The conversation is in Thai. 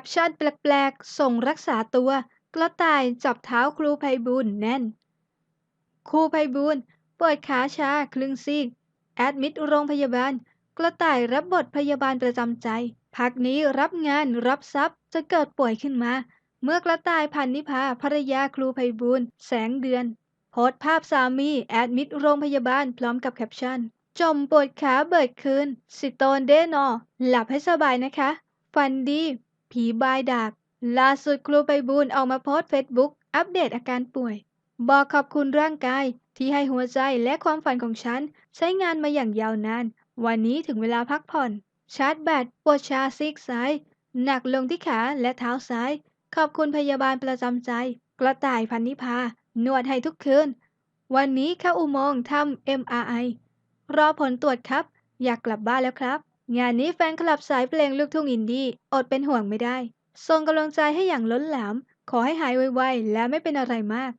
ปชั่นแปลก ๆ ส่งรักษาตัว กระต่ายจับเท้าครูไพบูลแน่น ครูไพบูลปวดขาชาครึ่งซีก แอดมิดโรงพยาบาล กระต่ายรับบทพยาบาลประจำใจ พักนี้รับงานรับทรัพย์จะเกิดป่วยขึ้นมา เมื่อกระต่ายพันนิพาภรรยาครูไพบูลแสงเดือน โพสภาพสามี แอดมิดโรงพยาบาลพร้อมกับแคปชั่นจมปวดขาเบิดคืน สิโตนเดนอ หลับให้สบายนะคะ ฟันดี ผีบายดากล่าสุดครูไพบูลออกมาโพสเฟซบุ๊กอัปเดตอาการป่วย บอกขอบคุณร่างกายที่ให้หัวใจและความฝันของฉัน ใช้งานมาอย่างยาวนาน วันนี้ถึงเวลาพักผ่อน ชาร์จแบตปวดชาซีกซ้าย หนักลงที่ขาและเท้าซ้าย ขอบคุณพยาบาลประจำใจ กระต่ายพันนิพานวดให้ทุกคืน วันนี้เข้าอุโมงค์ทำ MRI รอผลตรวจครับ อยากกลับบ้านแล้วครับ งานนี้แฟนคลับสายเพลงลูกทุ่งอินดี้อดเป็นห่วงไม่ได้ ส่งกำลังใจให้อย่างล้นหลาม ขอให้หายไวๆ และไม่เป็นอะไรมาก